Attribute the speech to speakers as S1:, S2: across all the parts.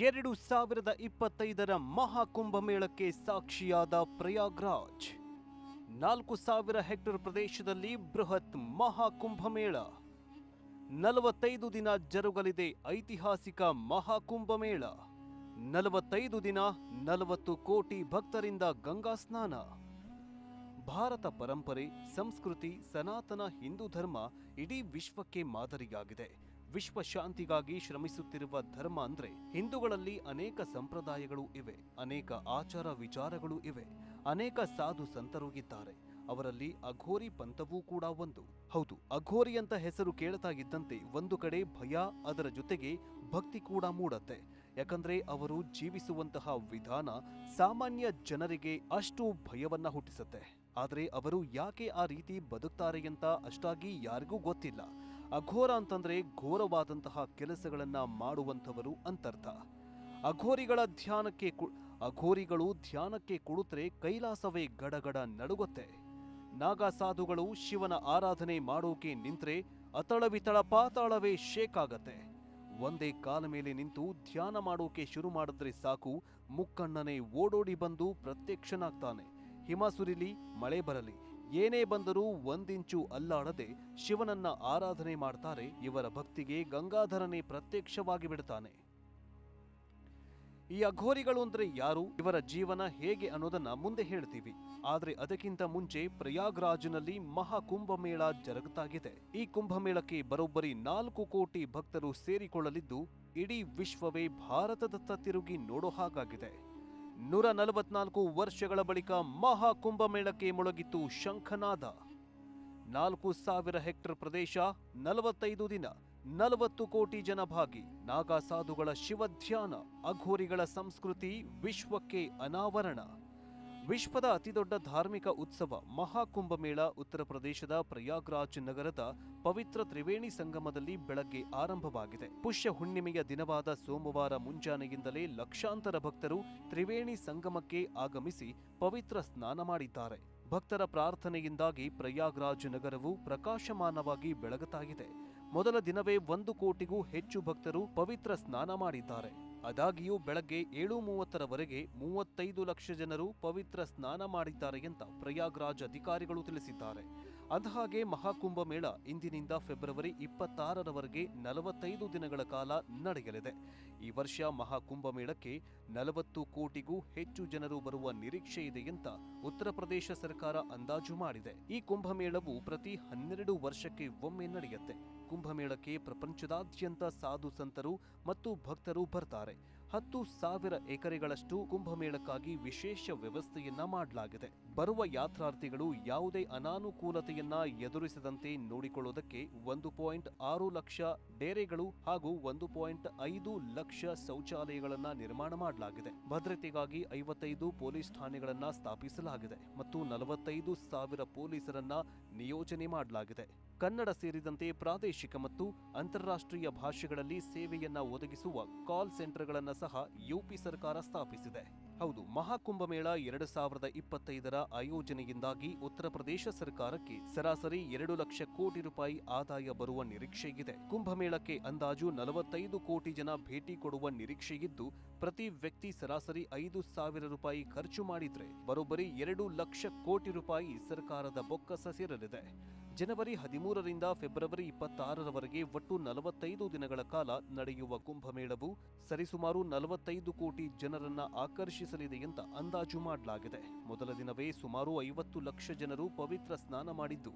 S1: ಎರಡು ಸಾವಿರದ ಇಪ್ಪತ್ತೈದರ ಮಹಾಕುಂಭಮೇಳಕ್ಕೆ ಸಾಕ್ಷಿಯಾದ ಪ್ರಯಾಗ್ರಾಜ್. ನಾಲ್ಕು ಸಾವಿರ ಹೆಕ್ಟೇರ್ ಪ್ರದೇಶದಲ್ಲಿ ಬೃಹತ್ ಮಹಾಕುಂಭಮೇಳ ನಲವತ್ತೈದು ದಿನ ಜರುಗಲಿದೆ ಐತಿಹಾಸಿಕ ಮಹಾಕುಂಭಮೇಳ ನಲವತ್ತೈದು ದಿನ ನಲವತ್ತು ಕೋಟಿ ಭಕ್ತರಿಂದ ಗಂಗಾ ಸ್ನಾನ. ಭಾರತ ಪರಂಪರೆ, ಸಂಸ್ಕೃತಿ, ಸನಾತನ ಹಿಂದೂ ಧರ್ಮ ಇಡೀ ವಿಶ್ವಕ್ಕೆ ಮಾದರಿಯಾಗಿದೆ. ವಿಶ್ವ ಶಾಂತಿಗಾಗಿ ಶ್ರಮಿಸುತ್ತಿರುವ ಧರ್ಮ ಅಂದ್ರೆ ಹಿಂದೂಗಳಲ್ಲಿ ಅನೇಕ ಸಂಪ್ರದಾಯಗಳು ಇವೆ, ಅನೇಕ ಆಚಾರ ವಿಚಾರಗಳು ಇವೆ, ಅನೇಕ ಸಾಧು ಸಂತರು ಇದ್ದಾರೆ. ಅವರಲ್ಲಿ ಅಘೋರಿ ಪಂಥವೂ ಕೂಡ ಒಂದು. ಹೌದು, ಅಘೋರಿ ಅಂತ ಹೆಸರು ಕೇಳ್ತಾ ಇದ್ದಂತೆ ಒಂದು ಕಡೆ ಭಯ, ಅದರ ಜೊತೆಗೆ ಭಕ್ತಿ ಕೂಡ ಮೂಡತ್ತೆ. ಯಾಕಂದ್ರೆ ಅವರು ಜೀವಿಸುವಂತಹ ವಿಧಾನ ಸಾಮಾನ್ಯ ಜನರಿಗೆ ಅಷ್ಟು ಭಯವನ್ನ ಹುಟ್ಟಿಸುತ್ತೆ. ಆದರೆ ಅವರು ಯಾಕೆ ಆ ರೀತಿ ಬದುಕ್ತಾರೆ ಅಂತ ಅಷ್ಟಾಗಿ ಯಾರಿಗೂ ಗೊತ್ತಿಲ್ಲ. ಅಘೋರ ಅಂತಂದ್ರೆ ಘೋರವಾದಂತಹ ಕೆಲಸಗಳನ್ನ ಮಾಡುವಂಥವರು ಅಂತರ್ಥ. ಅಘೋರಿಗಳ ಧ್ಯಾನಕ್ಕೆ ಅಘೋರಿಗಳು ಧ್ಯಾನಕ್ಕೆ ಕುಳಿತರೆ ಕೈಲಾಸವೇ ಗಡಗಡ ನಡುಗುತ್ತೆ. ನಾಗ ಸಾಧುಗಳು ಶಿವನ ಆರಾಧನೆ ಮಾಡೋಕೆ ನಿಂತ್ರೆ ಅತಳವಿತಳ ಪಾತಾಳವೇ ಶೇಕ್ ಆಗತ್ತೆ ಒಂದೇ ಕಾಲ ಮೇಲೆ ನಿಂತು ಧ್ಯಾನ ಮಾಡೋಕೆ ಶುರು ಮಾಡಿದ್ರೆ ಸಾಕು, ಮುಕ್ಕಣ್ಣನೆ ಓಡೋಡಿ ಬಂದು ಪ್ರತ್ಯಕ್ಷನಾಗ್ತಾನೆ. ಹಿಮ ಸುರಿಲಿ, ಮಳೆ ಬರಲಿ. ಏನೇ ಬಂದರೂ ಒಂದಿಂಚು ಅಲ್ಲಾಡದೆ ಶಿವನನ್ನ ಆರಾಧನೆ ಮಾಡ್ತಾರೆ, ಇವರ ಭಕ್ತಿಗೆ ಗಂಗಾಧರನೇ ಪ್ರತ್ಯಕ್ಷವಾಗಿ ಬಿಡ್ತಾನೆ. ಈ ಅಘೋರಿಗಳು ಅಂದ್ರೆ ಯಾರು? ಇವರ ಜೀವನ ಹೇಗೆ ಅನ್ನೋದನ್ನ ಮುಂದೆ ಹೇಳ್ತೀವಿ. ಆದ್ರೆ ಅದಕ್ಕಿಂತ ಮುಂಚೆ ಪ್ರಯಾಗ್ರಾಜ್ನಲ್ಲಿ ಮಹಾ ಕುಂಭಮೇಳ ಜರುಗುತ್ತಾಗಿದೆ ಈ ಕುಂಭಮೇಳಕ್ಕೆ ಬರೋಬ್ಬರಿ ನಾಲ್ಕು ಕೋಟಿ ಭಕ್ತರು ಸೇರಿಕೊಳ್ಳಲಿದ್ದು, ಇಡೀ ವಿಶ್ವವೇ ಭಾರತದತ್ತ ತಿರುಗಿ ನೋಡೋ ಹಾಗಾಗಿದೆ. ನೂರ ನಲವತ್ನಾಲ್ಕು ವರ್ಷಗಳ ಬಳಿಕ ಮಹಾ ಕುಂಭಮೇಳಕ್ಕೆ ಮೊಳಗಿತ್ತು ಶಂಖನಾದ. ನಾಲ್ಕು ಸಾವಿರ ಹೆಕ್ಟರ್ ಪ್ರದೇಶ, ನಲವತ್ತೈದು ದಿನ, ನಲವತ್ತು ಕೋಟಿ ಜನ ಭಾಗಿ ನಾಗಾ ಸಾಧುಗಳ ಶಿವಧ್ಯಾನ, ಅಘೋರಿಗಳ ಸಂಸ್ಕೃತಿ, ವಿಶ್ವಕ್ಕೆ ಅನಾವರಣ. ವಿಶ್ವದ ಅತಿದೊಡ್ಡ ಧಾರ್ಮಿಕ ಉತ್ಸವ ಮಹಾಕುಂಭಮೇಳ ಉತ್ತರ ಪ್ರದೇಶದ ಪ್ರಯಾಗ್ರಾಜ್ ನಗರದ ಪವಿತ್ರ ತ್ರಿವೇಣಿ ಸಂಗಮದಲ್ಲಿ ಬೆಳಗ್ಗೆ ಆರಂಭವಾಗಿದೆ. ಪುಷ್ಯ ಹುಣ್ಣಿಮೆಯ ದಿನವಾದ ಸೋಮವಾರ ಮುಂಜಾನೆಯಿಂದಲೇ ಲಕ್ಷಾಂತರ ಭಕ್ತರು ತ್ರಿವೇಣಿ ಸಂಗಮಕ್ಕೆ ಆಗಮಿಸಿ ಪವಿತ್ರ ಸ್ನಾನ ಮಾಡಿದ್ದಾರೆ. ಭಕ್ತರ ಪ್ರಾರ್ಥನೆಯಿಂದಾಗಿ ಪ್ರಯಾಗ್ರಾಜ್ ನಗರವು ಪ್ರಕಾಶಮಾನವಾಗಿ ಬೆಳಗುತ್ತಾಗಿದೆ ಮೊದಲ ದಿನವೇ ಒಂದು ಕೋಟಿಗೂ ಹೆಚ್ಚು ಭಕ್ತರು ಪವಿತ್ರ ಸ್ನಾನ ಮಾಡಿದ್ದಾರೆ. ಅದಾಗಿಯೂ ಬೆಳಗ್ಗೆ ಏಳು ಮೂವತ್ತರವರೆಗೆ ಮೂವತ್ತೈದು ಲಕ್ಷ ಜನರು ಪವಿತ್ರ ಸ್ನಾನ ಮಾಡಿದ್ದಾರೆ ಅಂತ ಪ್ರಯಾಗ್ರಾಜ್ ಅಧಿಕಾರಿಗಳು ತಿಳಿಸಿದ್ದಾರೆ. ಅಂದಹಾಗೆ ಮಹಾಕುಂಭ ಮೇಳ ಇಂದಿನಿಂದ ಫೆಬ್ರವರಿ ಇಪ್ಪತ್ತಾರರವರೆಗೆ ನಲವತ್ತೈದು ದಿನಗಳ ಕಾಲ ನಡೆಯಲಿದೆ. ಈ ವರ್ಷ ಮಹಾಕುಂಭ ಮೇಳಕ್ಕೆ ನಲವತ್ತು ಕೋಟಿಗೂ ಹೆಚ್ಚು ಜನರು ಬರುವ ನಿರೀಕ್ಷೆ ಇದೆ ಅಂತ ಉತ್ತರ ಪ್ರದೇಶ ಸರ್ಕಾರ ಅಂದಾಜು ಮಾಡಿದೆ. ಈ ಕುಂಭಮೇಳವು ಪ್ರತಿ ಹನ್ನೆರಡು ವರ್ಷಕ್ಕೆ ಒಮ್ಮೆ ನಡೆಯುತ್ತೆ. ಕುಂಭಮೇಳಕ್ಕೆ ಪ್ರಪಂಚದಾದ್ಯಂತ ಸಾಧು ಸಂತರು ಮತ್ತು ಭಕ್ತರು ಬರ್ತಾರೆ. ಹತ್ತು ಸಾವಿರ ಎಕರೆಗಳಷ್ಟು ಕುಂಭಮೇಳಕ್ಕಾಗಿ ವಿಶೇಷ ವ್ಯವಸ್ಥೆಯನ್ನ ಮಾಡಲಾಗಿದೆ. ಬರುವ ಯಾತ್ರಾರ್ಥಿಗಳು ಯಾವುದೇ ಅನಾನುಕೂಲತೆಯನ್ನ ಎದುರಿಸದಂತೆ ನೋಡಿಕೊಳ್ಳುವುದಕ್ಕೆ ಒಂದು ಪಾಯಿಂಟ್ ಆರು ಲಕ್ಷ ಡೇರೆಗಳು ಹಾಗೂ ಒಂದು ಪಾಯಿಂಟ್ ಐದು ಲಕ್ಷ ಶೌಚಾಲಯಗಳನ್ನ ನಿರ್ಮಾಣ ಮಾಡಲಾಗಿದೆ. ಭದ್ರತೆಗಾಗಿ ಐವತ್ತೈದು ಪೊಲೀಸ್ ಠಾಣೆಗಳನ್ನ ಸ್ಥಾಪಿಸಲಾಗಿದೆ ಮತ್ತು ನಲವತ್ತೈದು ಸಾವಿರ ಪೊಲೀಸರನ್ನ ನಿಯೋಜನೆ ಮಾಡಲಾಗಿದೆ. ಕನ್ನಡ ಸೇರಿದಂತೆ ಪ್ರಾದೇಶಿಕ ಮತ್ತು ಅಂತಾರಾಷ್ಟ್ರೀಯ ಭಾಷೆಗಳಲ್ಲಿ ಸೇವೆಯನ್ನ ಒದಗಿಸುವ ಕಾಲ್ ಸೆಂಟರ್ಗಳನ್ನ ಸಹ ಯುಪಿ ಸರ್ಕಾರ ಸ್ಥಾಪಿಸಿದೆ. ಹೌದು, ಮಹಾಕುಂಭಮೇಳ ಎರಡು ಸಾವಿರದ ಇಪ್ಪತ್ತೈದರ ಆಯೋಜನೆಯಿಂದಾಗಿ ಉತ್ತರ ಪ್ರದೇಶ ಸರ್ಕಾರಕ್ಕೆ ಸರಾಸರಿ ಎರಡು ಲಕ್ಷ ಕೋಟಿ ರೂಪಾಯಿ ಆದಾಯ ಬರುವ ನಿರೀಕ್ಷೆಯಿದೆ. ಕುಂಭಮೇಳಕ್ಕೆ ಅಂದಾಜು ನಲವತ್ತೈದು ಕೋಟಿ ಜನ ಭೇಟಿ ಕೊಡುವ ನಿರೀಕ್ಷೆಯಿದ್ದು, ಪ್ರತಿ ವ್ಯಕ್ತಿ ಸರಾಸರಿ ಐದು ಸಾವಿರ ರೂಪಾಯಿ ಖರ್ಚು ಮಾಡಿದ್ರೆ ಬರೋಬ್ಬರಿ ಎರಡು ಲಕ್ಷ ಕೋಟಿ ರೂಪಾಯಿ ಸರ್ಕಾರದ ಬೊಕ್ಕಸ ಸೇರಲಿದೆ. ಜನವರಿ ಹದಿಮೂರರಿಂದ ಫೆಬ್ರವರಿ ಇಪ್ಪತ್ತಾರರವರೆಗೆ ಒಟ್ಟು ನಲವತ್ತೈದು ದಿನಗಳ ಕಾಲ ನಡೆಯುವ ಕುಂಭಮೇಳವು ಸರಿಸುಮಾರು ನಲವತ್ತೈದು ಕೋಟಿ ಜನರನ್ನ ಆಕರ್ಷಿಸಲಿದೆ ಅಂತ ಅಂದಾಜು ಮಾಡಲಾಗಿದೆ. ಮೊದಲ ದಿನವೇ ಸುಮಾರು ಐವತ್ತು ಲಕ್ಷ ಜನರು ಪವಿತ್ರ ಸ್ನಾನ ಮಾಡಿದ್ದು.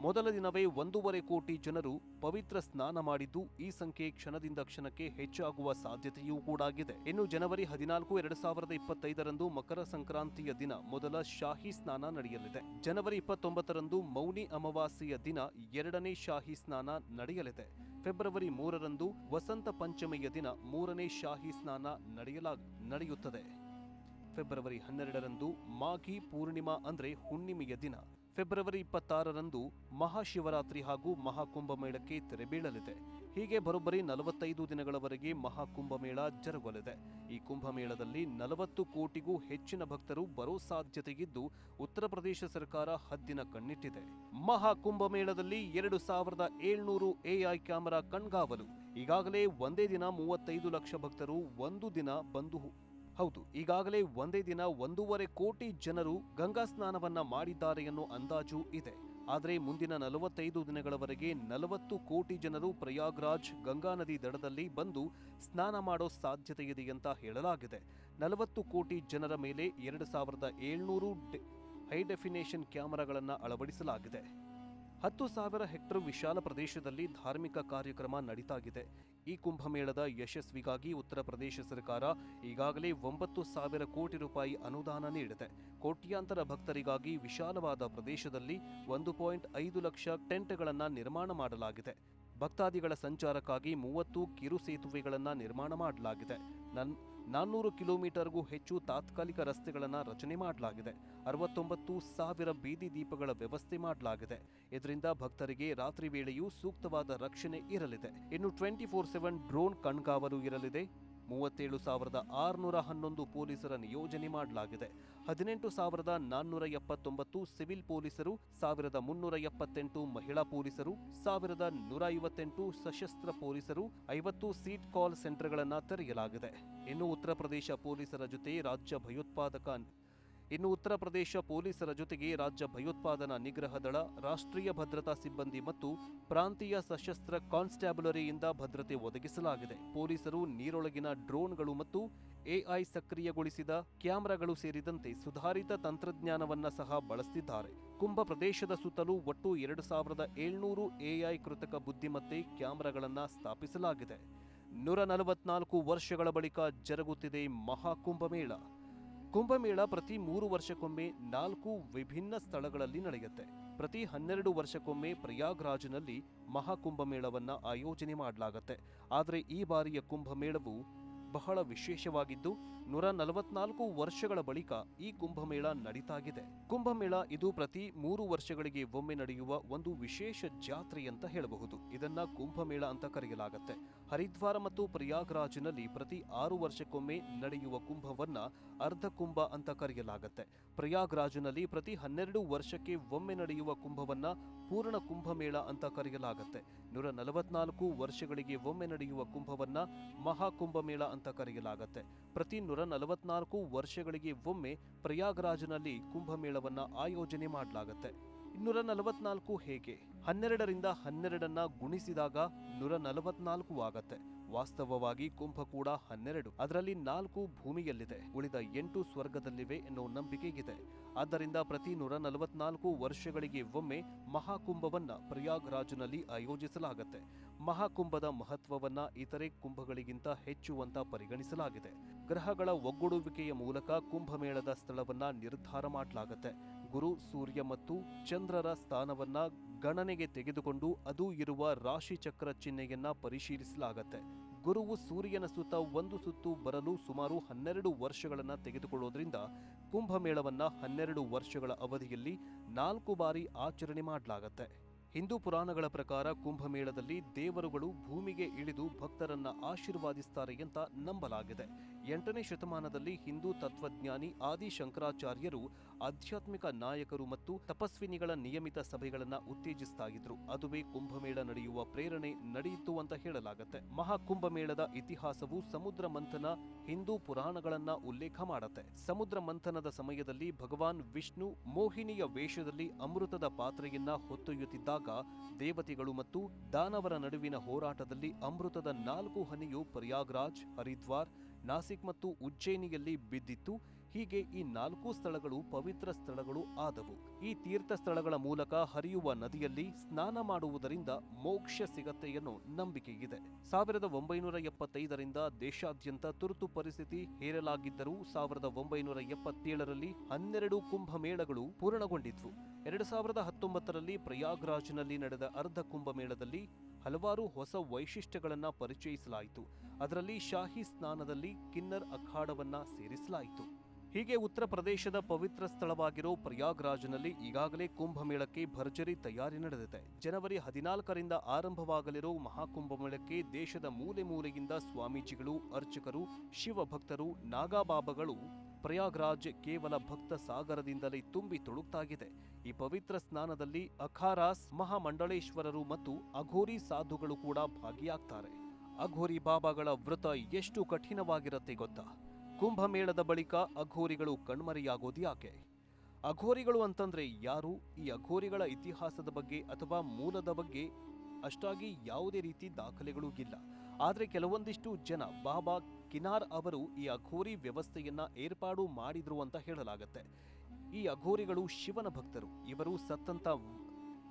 S1: ಮೊದಲ ದಿನವೇ ಒಂದೂವರೆ ಕೋಟಿ ಜನರು ಪವಿತ್ರ ಸ್ನಾನ ಮಾಡಿದ್ದು ಈ ಸಂಖ್ಯೆ ಕ್ಷಣದಿಂದ ಕ್ಷಣಕ್ಕೆ ಹೆಚ್ಚಾಗುವ ಸಾಧ್ಯತೆಯೂ ಕೂಡ ಆಗಿದೆ. ಇನ್ನು ಜನವರಿ ಹದಿನಾಲ್ಕು, ಎರಡು ಸಾವಿರದ ಇಪ್ಪತ್ತೈದರಂದು ಮಕರ ಸಂಕ್ರಾಂತಿಯ ದಿನ ಮೊದಲ ಶಾಹಿ ಸ್ನಾನ ನಡೆಯಲಿದೆ. ಜನವರಿ ಇಪ್ಪತ್ತೊಂಬತ್ತರಂದು ಮೌನಿ ಅಮಾವಾಸ್ಯೆಯ ದಿನ ಎರಡನೇ ಶಾಹಿ ಸ್ನಾನ ನಡೆಯಲಿದೆ. ಫೆಬ್ರವರಿ ಮೂರರಂದು ವಸಂತ ಪಂಚಮಿಯ ದಿನ ಮೂರನೇ ಶಾಹಿ ಸ್ನಾನ ನಡೆಯಲಾ, ನಡೆಯುತ್ತದೆ. ಫೆಬ್ರವರಿ ಹನ್ನೆರಡರಂದು ಮಾಘಿ ಪೂರ್ಣಿಮಾ ಅಂದ್ರೆ ಹುಣ್ಣಿಮೆಯ ದಿನ. ಫೆಬ್ರವರಿ ಇಪ್ಪತ್ತಾರರಂದು ಮಹಾಶಿವರಾತ್ರಿ ಹಾಗೂ ಮಹಾಕುಂಭ ಮೇಳಕ್ಕೆ ತೆರೆ ಬೀಳಲಿದೆ. ಹೀಗೆ ಬರೋಬ್ಬರಿ ನಲವತ್ತೈದು ದಿನಗಳವರೆಗೆ ಮಹಾಕುಂಭಮೇಳ ಜರುಗಲಿದೆ. ಈ ಕುಂಭಮೇಳದಲ್ಲಿ ನಲವತ್ತು ಕೋಟಿಗೂ ಹೆಚ್ಚಿನ ಭಕ್ತರು ಬರೋ ಸಾಧ್ಯತೆಯಿದ್ದು, ಉತ್ತರ ಪ್ರದೇಶ ಸರ್ಕಾರ ಹದ್ದಿನ ಕಣ್ಣಿಟ್ಟಿದೆ. ಮಹಾಕುಂಭಮೇಳದಲ್ಲಿ ಎರಡು ಸಾವಿರದ ಏಳ್ನೂರು ಎಐ ಕ್ಯಾಮೆರಾ ಕಣ್ಗಾವಲು. ಈಗಾಗಲೇ ಒಂದೇ ದಿನ ಮೂವತ್ತೈದು ಲಕ್ಷ ಭಕ್ತರು ಒಂದು ದಿನ ಬಂದು ಹೌದು, ಈಗಾಗಲೇ ಒಂದೇ ದಿನ ಒಂದೂವರೆ ಕೋಟಿ ಜನರು ಗಂಗಾ ಸ್ನಾನವನ್ನ ಮಾಡಿದ್ದಾರೆ ಎನ್ನುವ ಅಂದಾಜು ಇದೆ. ಆದರೆ ಮುಂದಿನ ನಲವತ್ತೈದು ದಿನಗಳವರೆಗೆ ನಲವತ್ತು ಕೋಟಿ ಜನರು ಪ್ರಯಾಗ್ರಾಜ್ ಗಂಗಾ ನದಿ ದಡದಲ್ಲಿ ಬಂದು ಸ್ನಾನ ಮಾಡೋ ಸಾಧ್ಯತೆ ಇದೆ ಅಂತ ಹೇಳಲಾಗಿದೆ. ನಲವತ್ತು ಕೋಟಿ ಜನರ ಮೇಲೆ ಎರಡು ಸಾವಿರದ ಏಳ್ನೂರು ಹೈ ಡೆಫಿನೇಷನ್ ಕ್ಯಾಮೆರಾಗಳನ್ನು ಅಳವಡಿಸಲಾಗಿದೆ. ಹತ್ತು ಸಾವಿರ ಹೆಕ್ಟರ್ ವಿಶಾಲ ಪ್ರದೇಶದಲ್ಲಿ ಧಾರ್ಮಿಕ ಕಾರ್ಯಕ್ರಮ ನಡೀತಾಗಿದೆ. ಈ ಕುಂಭಮೇಳದ ಯಶಸ್ವಿಗಾಗಿ ಉತ್ತರ ಪ್ರದೇಶ ಸರ್ಕಾರ ಈಗಾಗಲೇ ಒಂಬತ್ತು ಸಾವಿರ ಕೋಟಿ ರೂಪಾಯಿ ಅನುದಾನ ನೀಡಿದೆ. ಕೋಟ್ಯಾಂತರ ಭಕ್ತರಿಗಾಗಿ ವಿಶಾಲವಾದ ಪ್ರದೇಶದಲ್ಲಿ ಒಂದು ಪಾಯಿಂಟ್ ಐದು ಲಕ್ಷ ಟೆಂಟ್ಗಳನ್ನು ನಿರ್ಮಾಣ ಮಾಡಲಾಗಿದೆ. ಭಕ್ತಾದಿಗಳ ಸಂಚಾರಕ್ಕಾಗಿ ಮೂವತ್ತು ಕಿರು ಸೇತುವೆಗಳನ್ನು ನಿರ್ಮಾಣ ಮಾಡಲಾಗಿದೆ. ನನ್ ನಾನ್ನೂರು ಕಿಲೋಮೀಟರ್ಗೂ ಹೆಚ್ಚು ತಾತ್ಕಾಲಿಕ ರಸ್ತೆಗಳನ್ನು ರಚನೆ ಮಾಡಲಾಗಿದೆ. ಅರವತ್ತೊಂಬತ್ತು ಸಾವಿರ ಬೀದಿ ದೀಪಗಳ ವ್ಯವಸ್ಥೆ ಮಾಡಲಾಗಿದೆ. ಇದರಿಂದ ಭಕ್ತರಿಗೆ ರಾತ್ರಿ ವೇಳೆಯೂ ಸೂಕ್ತವಾದ ರಕ್ಷಣೆ ಇರಲಿದೆ. ಇನ್ನು ಟ್ವೆಂಟಿ ಫೋರ್ ಸೆವೆನ್ ಡ್ರೋನ್ ಕಣ್ಗಾವಲು ಇರಲಿದೆ. ಮೂವತ್ತೇಳು ಸಾವಿರದ ಆರುನೂರ ಹನ್ನೊಂದು ಪೊಲೀಸರ ನಿಯೋಜನೆ ಮಾಡಲಾಗಿದೆ. ಹದಿನೆಂಟು ಸಾವಿರದ ನಾನ್ನೂರ ಎಪ್ಪತ್ತೊಂಬತ್ತು ಸಿವಿಲ್ ಪೊಲೀಸರು, ಸಾವಿರದ ಮುನ್ನೂರ ಎಪ್ಪತ್ತೆಂಟು ಮಹಿಳಾ ಪೊಲೀಸರು, ಸಾವಿರದ ನೂರ ಐವತ್ತೆಂಟು ಸಶಸ್ತ್ರ ಪೊಲೀಸರು, ಐವತ್ತು ಸೀಟ್ ಕಾಲ್ ಸೆಂಟರ್ಗಳನ್ನು ತೆರೆಯಲಾಗಿದೆ. ಇನ್ನು ಉತ್ತರ ಪ್ರದೇಶ ಪೊಲೀಸರ ಜೊತೆ ರಾಜ್ಯ ಭಯೋತ್ಪಾದಕ ಇನ್ನು ಉತ್ತರ ಪ್ರದೇಶ ಪೊಲೀಸರ ಜೊತೆಗೆ ರಾಜ್ಯ ಭಯೋತ್ಪಾದನಾ ನಿಗ್ರಹ ದಳ, ರಾಷ್ಟ್ರೀಯ ಭದ್ರತಾ ಸಿಬ್ಬಂದಿ ಮತ್ತು ಪ್ರಾಂತೀಯ ಸಶಸ್ತ್ರ ಕಾನ್ಸ್ಟ್ಯಾಬುಲರಿಯಿಂದ ಭದ್ರತೆ ಒದಗಿಸಲಾಗಿದೆ. ಪೊಲೀಸರು ನೀರೊಳಗಿನ ಡ್ರೋನ್ಗಳು ಮತ್ತು ಎಐ ಸಕ್ರಿಯಗೊಳಿಸಿದ ಕ್ಯಾಮೆರಾಗಳು ಸೇರಿದಂತೆ ಸುಧಾರಿತ ತಂತ್ರಜ್ಞಾನವನ್ನ ಸಹ ಬಳಸುತ್ತಿದ್ದಾರೆ ಕುಂಭ ಪ್ರದೇಶದ ಸುತ್ತಲೂ ಒಟ್ಟು ಎರಡು ಸಾವಿರದ ಏಳ್ನೂರು ಎಐ ಕೃತಕ ಬುದ್ಧಿಮತ್ತೆ ಕ್ಯಾಮೆರಾಗಳನ್ನು ಸ್ಥಾಪಿಸಲಾಗಿದೆ. ನೂರ ನಲವತ್ನಾಲ್ಕು ವರ್ಷಗಳ ಬಳಿಕ ಜರುಗುತ್ತಿದೆ ಮಹಾಕುಂಭಮೇಳ ಕುಂಭಮೇಳ ಪ್ರತಿ ಮೂರು ವರ್ಷಕ್ಕೊಮ್ಮೆ ನಾಲ್ಕು ವಿಭಿನ್ನ ಸ್ಥಳಗಳಲ್ಲಿ ನಡೆಯುತ್ತೆ. ಪ್ರತಿ ಹನ್ನೆರಡು ವರ್ಷಕ್ಕೊಮ್ಮೆ ಪ್ರಯಾಗ್ರಾಜ್ನಲ್ಲಿ ಮಹಾಕುಂಭಮೇಳವನ್ನು ಆಯೋಜನೆ ಮಾಡಲಾಗತ್ತೆ. ಆದರೆ ಈ ಬಾರಿಯ ಕುಂಭಮೇಳವು ಬಹಳ ವಿಶೇಷವಾಗಿದ್ದು ನೂರ ನಲವತ್ನಾಲ್ಕು ವರ್ಷಗಳ ಬಳಿಕ ಈ ಕುಂಭಮೇಳ ನಡೀತಾಗಿದೆ. ಕುಂಭಮೇಳ ಇದು ಪ್ರತಿ ಮೂರು ವರ್ಷಗಳಿಗೆ ಒಮ್ಮೆ ನಡೆಯುವ ಒಂದು ವಿಶೇಷ ಜಾತ್ರೆ ಅಂತ ಹೇಳಬಹುದು. ಇದನ್ನ ಕುಂಭಮೇಳ ಅಂತ ಕರೆಯಲಾಗುತ್ತೆ. ಹರಿದ್ವಾರ ಮತ್ತು ಪ್ರಯಾಗ್ರಾಜ್ನಲ್ಲಿ ಪ್ರತಿ ಆರು ವರ್ಷಕ್ಕೊಮ್ಮೆ ನಡೆಯುವ ಕುಂಭವನ್ನ ಅರ್ಧ ಕುಂಭ ಅಂತ ಕರೆಯಲಾಗುತ್ತೆ. ಪ್ರಯಾಗ್ರಾಜ್ನಲ್ಲಿ ಪ್ರತಿ ಹನ್ನೆರಡು ವರ್ಷಕ್ಕೆ ಒಮ್ಮೆ ನಡೆಯುವ ಕುಂಭವನ್ನ ಪೂರ್ಣ ಕುಂಭಮೇಳ ಅಂತ ಕರೆಯಲಾಗುತ್ತೆ. ನೂರ ನಲವತ್ನಾಲ್ಕು ವರ್ಷಗಳಿಗೆ ಒಮ್ಮೆ ನಡೆಯುವ ಕುಂಭವನ್ನ ಮಹಾಕುಂಭಮೇಳ ಅಂತ ಕರೆಯಲಾಗತ್ತೆ. ಪ್ರತಿ ನೂರ ನಲವತ್ನಾಲ್ಕು ವರ್ಷಗಳಿಗೆ ಒಮ್ಮೆ ಪ್ರಯಾಗ್ರಾಜ್ನಲ್ಲಿ ಕುಂಭಮೇಳವನ್ನ ಆಯೋಜನೆ ಮಾಡಲಾಗುತ್ತೆ. ಇನ್ನೂರ ನಲವತ್ನಾಲ್ಕು ಹೇಗೆ? ಹನ್ನೆರಡರಿಂದ ಹನ್ನೆರಡನ್ನ ಗುಣಿಸಿದಾಗ ನೂರ ನಲವತ್ನಾಲ್ಕು ಆಗತ್ತೆ. ವಾಸ್ತವವಾಗಿ ಕುಂಭ ಕೂಡ ಹನ್ನೆರಡು, ಅದರಲ್ಲಿ ನಾಲ್ಕು ಭೂಮಿಯಲ್ಲಿದೆ. ಉಳಿದ ಎಂಟು ಸ್ವರ್ಗದಲ್ಲಿವೆ ಎನ್ನುವ ನಂಬಿಕೆ ಇದೆ ಆದ್ದರಿಂದ ಪ್ರತಿ ನೂರ ನಲವತ್ನಾಲ್ಕು ವರ್ಷಗಳಿಗೆ ಒಮ್ಮೆ ಮಹಾಕುಂಭವನ್ನ ಪ್ರಯಾಗ್ರಾಜ್ನಲ್ಲಿ ಆಯೋಜಿಸಲಾಗುತ್ತೆ. ಮಹಾಕುಂಭದ ಮಹತ್ವವನ್ನ ಇತರೆ ಕುಂಭಗಳಿಗಿಂತ ಹೆಚ್ಚು ಅಂತ ಪರಿಗಣಿಸಲಾಗಿದೆ. ಗ್ರಹಗಳ ಒಗ್ಗೂಡುವಿಕೆಯ ಮೂಲಕ ಕುಂಭಮೇಳದ ಸ್ಥಳವನ್ನ ನಿರ್ಧಾರ ಮಾಡಲಾಗುತ್ತೆ. ಗುರು, ಸೂರ್ಯ ಮತ್ತು ಚಂದ್ರರ ಸ್ಥಾನವನ್ನ ಗಣನೆಗೆ ತೆಗೆದುಕೊಂಡು ಅದು ಇರುವ ರಾಶಿ ಚಕ್ರ ಚಿಹ್ನೆಯನ್ನ ಪರಿಶೀಲಿಸಲಾಗತ್ತೆ. ಗುರುವು ಸೂರ್ಯನ ಸುತ್ತ ಒಂದು ಸುತ್ತು ಬರಲು ಸುಮಾರು ಹನ್ನೆರಡು ವರ್ಷಗಳನ್ನ ತೆಗೆದುಕೊಳ್ಳೋದ್ರಿಂದ ಕುಂಭಮೇಳವನ್ನ ಹನ್ನೆರಡು ವರ್ಷಗಳ ಅವಧಿಯಲ್ಲಿ ನಾಲ್ಕು ಬಾರಿ ಆಚರಣೆ ಮಾಡಲಾಗತ್ತೆ. ಹಿಂದೂ ಪುರಾಣಗಳ ಪ್ರಕಾರ ಕುಂಭಮೇಳದಲ್ಲಿ ದೇವರುಗಳು ಭೂಮಿಗೆ ಇಳಿದು ಭಕ್ತರನ್ನ ಆಶೀರ್ವಾದಿಸ್ತಾರೆ ಅಂತ ನಂಬಲಾಗಿದೆ. ಎಂಟನೇ ಶತಮಾನದಲ್ಲಿ ಹಿಂದೂ ತತ್ವಜ್ಞಾನಿ ಆದಿ ಶಂಕರಾಚಾರ್ಯರು ಆಧ್ಯಾತ್ಮಿಕ ನಾಯಕರು ಮತ್ತು ತಪಸ್ವಿನಿಗಳ ನಿಯಮಿತ ಸಭೆಗಳನ್ನು ಉತ್ತೇಜಿಸ್ತಾ ಇದ್ರು ಅದುವೇ ಕುಂಭಮೇಳ ನಡೆಯುವ ಪ್ರೇರಣೆ ನಡೆಯಿತು ಅಂತ ಹೇಳಲಾಗತ್ತೆ. ಮಹಾಕುಂಭಮೇಳದ ಇತಿಹಾಸವು ಸಮುದ್ರ ಮಂಥನ ಹಿಂದೂ ಪುರಾಣಗಳನ್ನ ಉಲ್ಲೇಖ ಮಾಡತ್ತೆ. ಸಮುದ್ರ ಮಂಥನದ ಸಮಯದಲ್ಲಿ ಭಗವಾನ್ ವಿಷ್ಣು ಮೋಹಿನಿಯ ವೇಷದಲ್ಲಿ ಅಮೃತದ ಪಾತ್ರೆಯನ್ನ ಹೊತ್ತೊಯ್ಯುತ್ತಿದ್ದಾಗ ದೇವತೆಗಳು ಮತ್ತು ದಾನವರ ನಡುವಿನ ಹೋರಾಟದಲ್ಲಿ ಅಮೃತದ ನಾಲ್ಕು ಹನಿಯು ಪ್ರಯಾಗ್ರಾಜ್, ಹರಿದ್ವಾರ್, ನಾಸಿಕ್ ಮತ್ತು ಉಜ್ಜಯಿನಿಯಲ್ಲಿ ಬಿದ್ದಿತ್ತು. ಹೀಗೆ ಈ ನಾಲ್ಕು ಸ್ಥಳಗಳು ಪವಿತ್ರ ಸ್ಥಳಗಳು ಆದವು. ಈ ತೀರ್ಥ ಸ್ಥಳಗಳ ಮೂಲಕ ಹರಿಯುವ ನದಿಯಲ್ಲಿ ಸ್ನಾನ ಮಾಡುವುದರಿಂದ ಮೋಕ್ಷ ಸಿಗತ್ತೆ ಎನ್ನೋ ನಂಬಿಕೆ ಇದೆ. ಸಾವಿರದ ಒಂಬೈನೂರ ಎಪ್ಪತ್ತೈದರಿಂದ ದೇಶಾದ್ಯಂತ ತುರ್ತು ಪರಿಸ್ಥಿತಿ ಹೇರಲಾಗಿದ್ದರೂ ಸಾವಿರದ ಒಂಬೈನೂರ ಎಪ್ಪತ್ತೇಳರಲ್ಲಿ ಹನ್ನೆರಡು ಕುಂಭಮೇಳಗಳು ಪೂರ್ಣಗೊಂಡಿದ್ವು. ಎರಡು ಸಾವಿರದ ಹತ್ತೊಂಬತ್ತರಲ್ಲಿ ಪ್ರಯಾಗ್ರಾಜ್ನಲ್ಲಿ ನಡೆದ ಅರ್ಧ ಕುಂಭಮೇಳದಲ್ಲಿ ಹಲವಾರು ಹೊಸ ವೈಶಿಷ್ಟ್ಯಗಳನ್ನು ಪರಿಚಯಿಸಲಾಯಿತು. ಅದರಲ್ಲಿ ಶಾಹಿ ಸ್ನಾನದಲ್ಲಿ ಕಿನ್ನರ್ ಅಖಾಡವನ್ನ ಸೇರಿಸಲಾಯಿತು. ಹೀಗೆ ಉತ್ತರ ಪ್ರದೇಶದ ಪವಿತ್ರ ಸ್ಥಳವಾಗಿರೋ ಪ್ರಯಾಗ್ರಾಜ್ನಲ್ಲಿ ಈಗಾಗಲೇ ಕುಂಭಮೇಳಕ್ಕೆ ಭರ್ಜರಿ ತಯಾರಿ ನಡೆದಿದೆ. ಜನವರಿ ಹದಿನಾಲ್ಕರಿಂದ ಆರಂಭವಾಗಲಿರೋ ಮಹಾಕುಂಭಮೇಳಕ್ಕೆ ದೇಶದ ಮೂಲೆ ಮೂಲೆಯಿಂದ ಸ್ವಾಮೀಜಿಗಳು, ಅರ್ಚಕರು, ಶಿವಭಕ್ತರು, ನಾಗಾಬಾಬಗಳು ಪ್ರಯಾಗ್ರಾಜ್ ಕೇವಲ ಭಕ್ತ ಸಾಗರದಿಂದಲೇ ತುಂಬಿ ತುಳುಕ್ತಾಗಿದೆ. ಈ ಪವಿತ್ರ ಸ್ನಾನದಲ್ಲಿ ಅಖಾರಾಸ್, ಮಹಾಮಂಡಳೇಶ್ವರರು ಮತ್ತು ಅಘೋರಿ ಸಾಧುಗಳು ಕೂಡ ಭಾಗಿಯಾಗ್ತಾರೆ. ಅಘೋರಿ ಬಾಬಾಗಳ ವ್ರತ ಎಷ್ಟು ಕಠಿಣವಾಗಿರುತ್ತೆ ಗೊತ್ತಾ? ಕುಂಭಮೇಳದ ಬಳಿಕ ಅಘೋರಿಗಳು ಕಣ್ಮರೆಯಾಗೋದು ಯಾಕೆ? ಅಘೋರಿಗಳು ಅಂತಂದ್ರೆ ಯಾರು? ಈ ಅಘೋರಿಗಳ ಇತಿಹಾಸದ ಬಗ್ಗೆ ಅಥವಾ ಮೂಲದ ಬಗ್ಗೆ ಅಷ್ಟಾಗಿ ಯಾವುದೇ ರೀತಿ ದಾಖಲೆಗಳೂ ಇಲ್ಲ. ಆದರೆ ಕೆಲವೊಂದಿಷ್ಟು ಜನ ಬಾಬಾ ಕಿನಾರ್ ಅವರು ಈ ಅಘೋರಿ ವ್ಯವಸ್ಥೆಯನ್ನ ಏರ್ಪಾಡು ಮಾಡಿದ್ರು ಅಂತ ಹೇಳಲಾಗತ್ತೆ. ಈ ಅಘೋರಿಗಳು ಶಿವನ ಭಕ್ತರು. ಇವರು ಸತ್ತಂತ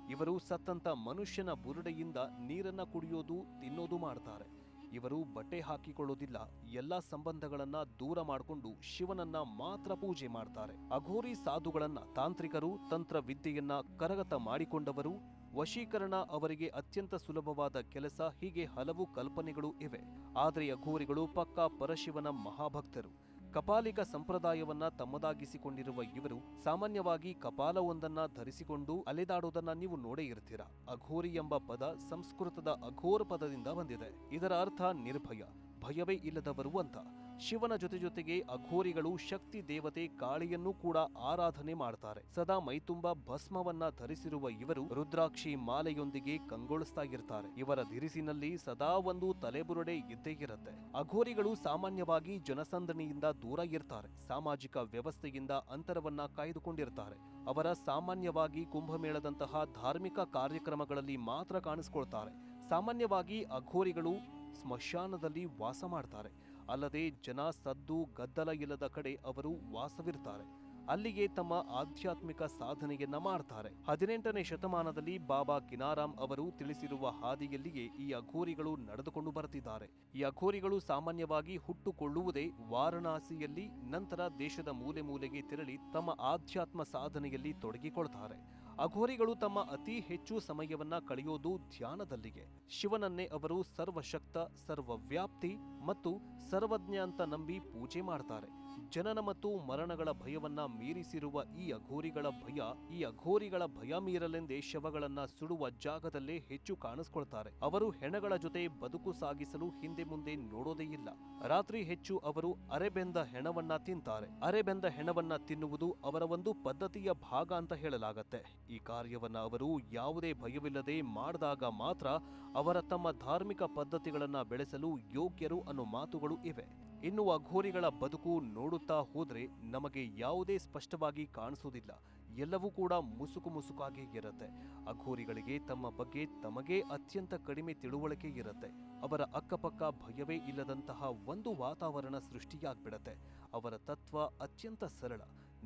S1: ಇವರು ಸತ್ತಂತ ಮನುಷ್ಯನ ಬುರುಡೆಯಿಂದ ನೀರನ್ನ ಕುಡಿಯೋದು, ತಿನ್ನೋದು ಮಾಡ್ತಾರೆ. ಇವರು ಬಟ್ಟೆ ಹಾಕಿಕೊಳ್ಳೋದಿಲ್ಲ, ಎಲ್ಲ ಸಂಬಂಧಗಳನ್ನ ದೂರ ಮಾಡಿಕೊಂಡು ಶಿವನನ್ನ ಮಾತ್ರ ಪೂಜೆ ಮಾಡ್ತಾರೆ. ಅಘೋರಿ ಸಾಧುಗಳನ್ನ ತಾಂತ್ರಿಕರು ತಂತ್ರ ವಿದ್ಯೆಯನ್ನ ಕರಗತ ಮಾಡಿಕೊಂಡವರು, ವಶೀಕರಣ ಅವರಿಗೆ ಅತ್ಯಂತ ಸುಲಭವಾದ ಕೆಲಸ, ಹೀಗೆ ಹಲವು ಕಲ್ಪನೆಗಳು ಇವೆ. ಆದರೆ ಅಘೋರಿಗಳು ಪಕ್ಕಾ ಪರಶಿವನ ಮಹಾಭಕ್ತರು. ಕಪಾಲಿಕ ಸಂಪ್ರದಾಯವನ್ನ ತಮ್ಮದಾಗಿಸಿಕೊಂಡಿರುವ ಇವರು ಸಾಮಾನ್ಯವಾಗಿ ಕಪಾಲವೊಂದನ್ನ ಧರಿಸಿಕೊಂಡು ಅಲೆದಾಡುವುದನ್ನ ನೀವು ನೋಡೇ ಇರ್ತೀರ? ಅಘೋರಿ ಎಂಬ ಪದ ಸಂಸ್ಕೃತದ ಅಘೋರ ಪದದಿಂದ ಬಂದಿದೆ. ಇದರ ಅರ್ಥ ನಿರ್ಭಯ, ಭಯವೇ ಇಲ್ಲದವರು ಅಂತ. ಶಿವನ ಜೊತೆ ಜೊತೆಗೆ ಅಘೋರಿಗಳು, ಶಕ್ತಿ ದೇವತೆ, ಕಾಳಿಯನ್ನು ಕೂಡ ಆರಾಧನೆ ಮಾಡ್ತಾರೆ. ಸದಾ ಮೈತುಂಬ ಭಸ್ಮವನ್ನ ಧರಿಸಿರುವ ಇವರು ರುದ್ರಾಕ್ಷಿ ಮಾಲೆಯೊಂದಿಗೆ ಕಂಗೊಳಿಸ್ತಾ ಇರ್ತಾರೆ. ಇವರ ಧಿರಿಸಿನಲ್ಲಿ ಸದಾ ಒಂದು ತಲೆಬುರುಡೆ ಇದ್ದೇ ಇರುತ್ತೆ. ಅಘೋರಿಗಳು ಸಾಮಾನ್ಯವಾಗಿ ಜನಸಂದಣಿಯಿಂದ ದೂರ ಇರ್ತಾರೆ. ಸಾಮಾಜಿಕ ವ್ಯವಸ್ಥೆಯಿಂದ ಅಂತರವನ್ನ ಕಾಯ್ದುಕೊಂಡಿರ್ತಾರೆ. ಅವರ ಸಾಮಾನ್ಯವಾಗಿ ಕುಂಭಮೇಳದಂತಹ ಧಾರ್ಮಿಕ ಕಾರ್ಯಕ್ರಮಗಳಲ್ಲಿ ಮಾತ್ರ ಕಾಣಿಸ್ಕೊಳ್ತಾರೆ. ಸಾಮಾನ್ಯವಾಗಿ ಅಘೋರಿಗಳು ಸ್ಮಶಾನದಲ್ಲಿ ವಾಸ ಮಾಡ್ತಾರೆ. ಅಲ್ಲದೆ ಜನ ಸದ್ದು ಗದ್ದಲ ಇಲ್ಲದ ಕಡೆ ಅವರು ವಾಸವಿರ್ತಾರೆ ಅಲ್ಲಿಗೆ ತಮ್ಮ ಆಧ್ಯಾತ್ಮಿಕ ಸಾಧನೆಯನ್ನ ಮಾಡ್ತಾರೆ. ಹದಿನೆಂಟನೇ ಶತಮಾನದಲ್ಲಿ ಬಾಬಾ ಕಿನಾರಾಮ್ ಅವರು ತಿಳಿಸಿರುವ ಹಾದಿಯಲ್ಲಿಯೇ ಈ ಅಘೋರಿಗಳು ನಡೆದುಕೊಂಡು ಬರುತ್ತಿದ್ದಾರೆ. ಈ ಅಘೋರಿಗಳು ಸಾಮಾನ್ಯವಾಗಿ ಹುಟ್ಟುಕೊಳ್ಳುವುದೇ ವಾರಣಾಸಿಯಲ್ಲಿ, ನಂತರ ದೇಶದ ಮೂಲೆ ಮೂಲೆಗೆ ತೆರಳಿ ತಮ್ಮ ಆಧ್ಯಾತ್ಮ ಸಾಧನೆಯಲ್ಲಿ ತೊಡಗಿಕೊಳ್ತಾರೆ. ಅಘೋರಿಗಳು ತಮ್ಮ ಅತಿ ಹೆಚ್ಚು ಸಮಯವನ್ನ ಕಳೆಯೋದು ಧ್ಯಾನದಲ್ಲಿಗೆ. ಶಿವನನ್ನೇ ಅವರು ಸರ್ವಶಕ್ತ, ಸರ್ವವ್ಯಾಪ್ತಿ ಮತ್ತು ಸರ್ವಜ್ಞ ಅಂತ ನಂಬಿ ಪೂಜೆ ಮಾಡ್ತಾರೆ. ಜನನ ಮತ್ತು ಮರಣಗಳ ಭಯವನ್ನ ಮೀರಿಸಿರುವ ಈ ಅಘೋರಿಗಳ ಭಯ, ಈ ಅಘೋರಿಗಳ ಭಯ ಮೀರಲೆಂದೇ ಶವಗಳನ್ನ ಸುಡುವ ಜಾಗದಲ್ಲೇ ಹೆಚ್ಚು ಕಾಣಿಸ್ಕೊಳ್ತಾರೆ. ಅವರು ಹೆಣಗಳ ಜೊತೆ ಬದುಕು ಸಾಗಿಸಲು ಹಿಂದೆ ಮುಂದೆ ನೋಡೋದೇ ಇಲ್ಲ. ರಾತ್ರಿ ಹೆಚ್ಚು ಅವರು ಅರೆಬೆಂದ ಹೆಣವನ್ನ ತಿಂತಾರೆ. ಅರೆಬೆಂದ ಹೆಣವನ್ನ ತಿನ್ನುವುದು ಅವರ ಒಂದು ಪದ್ಧತಿಯ ಭಾಗ ಅಂತ ಹೇಳಲಾಗತ್ತೆ. ಈ ಕಾರ್ಯವನ್ನ ಅವರು ಯಾವುದೇ ಭಯವಿಲ್ಲದೆ ಮಾಡಿದಾಗ ಮಾತ್ರ ಅವರ ತಮ್ಮ ಧಾರ್ಮಿಕ ಪದ್ಧತಿಗಳನ್ನ ಬೆಳೆಸಲು ಯೋಗ್ಯರು ಅನ್ನೋ ಮಾತುಗಳು ಇವೆ. ಇನ್ನು ಘೋರಿಗಳ ಬದುಕು ನೋಡುತ್ತಾ ಹೋದ್ರೆ ನಮಗೆ ಯಾವುದೇ ಸ್ಪಷ್ಟವಾಗಿ ಕಾಣಿಸುವುದಿಲ್ಲ. ಎಲ್ಲವೂ ಕೂಡ ಮುಸುಕು ಮುಸುಕಾಗಿ ಇರುತ್ತೆ. ಅಘೋರಿಗಳಿಗೆ ತಮ್ಮ ಬಗ್ಗೆ ತಮಗೇ ಅತ್ಯಂತ ಕಡಿಮೆ ತಿಳುವಳಿಕೆ ಇರುತ್ತೆ. ಅವರ ಅಕ್ಕಪಕ್ಕ ಭಯವೇ ಇಲ್ಲದಂತಹ ಒಂದು ವಾತಾವರಣ ಸೃಷ್ಟಿಯಾಗ್ಬಿಡತ್ತೆ. ಅವರ ತತ್ವ ಅತ್ಯಂತ ಸರಳ.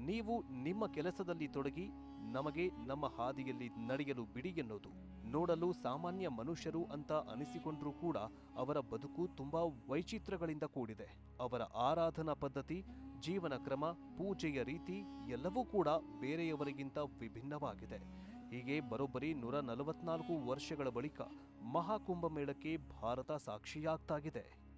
S1: ನೀವು ನಿಮ್ಮ ಕೆಲಸದಲ್ಲಿ ತೊಡಗಿ ನಮಗೆ ನಮ್ಮ ಹಾದಿಯಲ್ಲಿ ನಡೆಯಲು ಬಿಡಿ ಎನ್ನುವುದು. ನೋಡಲು ಸಾಮಾನ್ಯ ಮನುಷ್ಯರು ಅಂತ ಅನಿಸಿಕೊಂಡ್ರೂ ಕೂಡ ಅವರ ಬದುಕು ತುಂಬಾ ವೈಚಿತ್ರ್ಯಗಳಿಂದ ಕೂಡಿದೆ. ಅವರ ಆರಾಧನಾ ಪದ್ಧತಿ, ಜೀವನ ಕ್ರಮ, ಪೂಜೆಯ ರೀತಿ ಎಲ್ಲವೂ ಕೂಡ ಬೇರೆಯವರಿಗಿಂತ ವಿಭಿನ್ನವಾಗಿದೆ. ಹೀಗೆ ಬರೋಬ್ಬರಿ ನೂರ ನಲವತ್ನಾಲ್ಕು ವರ್ಷಗಳ ಬಳಿಕ ಮಹಾಕುಂಭಮೇಳಕ್ಕೆ ಭಾರತ ಸಾಕ್ಷಿಯಾಗ್ತಾಗಿದೆ.